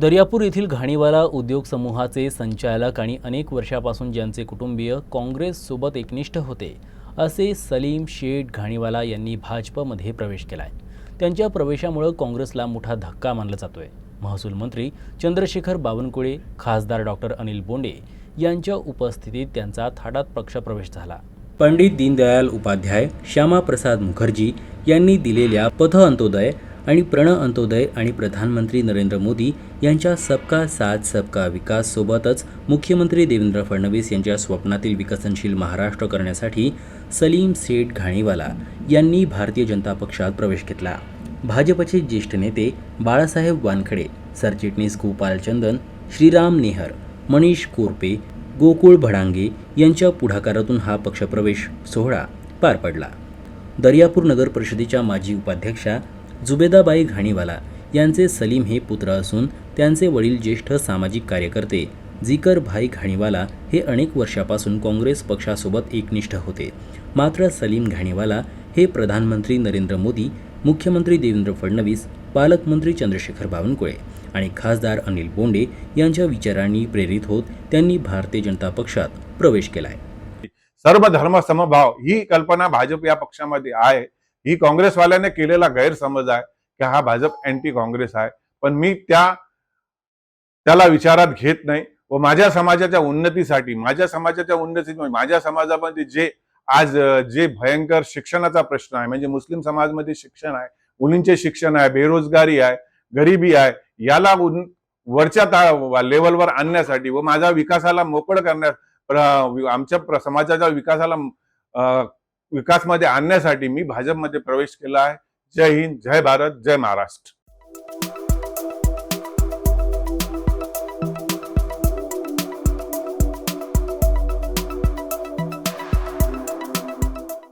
दर्यापूर येथील घाणीवाला उद्योग समूहाचे संचालक आणि अनेक वर्षापासून ज्यांचे कुटुंबीय काँग्रेससोबत एकनिष्ठ होते असे सलीम शेठ घाणीवाला यांनी भाजपमध्ये प्रवेश केला आहे त्यांच्या प्रवेशामुळं काँग्रेसला मोठा धक्का मानला जातोय. महसूल मंत्री चंद्रशेखर बावनकुळे खासदार डॉक्टर अनिल बोंडे यांच्या उपस्थितीत त्यांचा थाटात पक्षप्रवेश झाला. पंडित दीनदयाल उपाध्याय श्यामाप्रसाद मुखर्जी यांनी दिलेल्या पथ अंत्योदय आणि प्रण अंत्योदय आणि प्रधानमंत्री नरेंद्र मोदी यांच्या सबका साथ सबका विकास सोबतच मुख्यमंत्री देवेंद्र फडणवीस यांच्या स्वप्नातील विकसनशील महाराष्ट्र करण्यासाठी सलीम सेठ घाणीवाला यांनी भारतीय जनता पक्षात प्रवेश घेतला. भाजपचे ज्येष्ठ नेते बाळासाहेब वानखडे सरचिटणीस गोपाल चंदन श्रीराम नेहर मनीष कोरपे गोकुळ भडांगे यांच्या पुढाकारातून हा पक्षप्रवेश सोहळा पार पडला. दर्यापूर नगर परिषदेच्या माजी उपाध्यक्षा जुबेदाबाई घाणीवाला यांचे सलीम हे पुत्र असून त्यांचे वडील ज्येष्ठ सामाजिक कार्यकर्ते. जिकर भाई घाणीवाला हे अनेक वर्षापासून काँग्रेस पक्षासोबत एकनिष्ठ होते. मात्र सलीम घाणीवाला हे प्रधानमंत्री नरेंद्र मोदी मुख्यमंत्री देवेंद्र फडणवीस पालकमंत्री चंद्रशेखर बावनकुळे आणि खासदार अनिल बोंडे यांच्या विचारांनी प्रेरित होत त्यांनी भारतीय जनता पक्षात प्रवेश केलाय. सर्व धर्म समभाव ही कल्पना भाजप या पक्षामध्ये आहे. ही काँग्रेसवाल्याने केलेला गैरसमज आहे की हा भाजप अँटी काँग्रेस आहे. पण मी त्या त्याला विचारात घेत नाही व माझ्या समाजाच्या उन्नतीसाठी माझ्या समाजाच्या उन्नतीसाठी माझ्या समाजामध्ये जे आज जे भयंकर शिक्षणाचा प्रश्न आहे म्हणजे मुस्लिम समाजमध्ये शिक्षण आहे मुलींचे शिक्षण आहे बेरोजगारी आहे गरिबी आहे याला वरच्या ता लेवलवर आणण्यासाठी व माझ्या विकासाला मोकळ करण्या आमच्या प्र- समाजाच्या विकासाला अं, विकासमध्ये आणण्यासाठी मी भाजपमध्ये प्रवेश केला आहे. जय हिंद जय भारत जय महाराष्ट्र.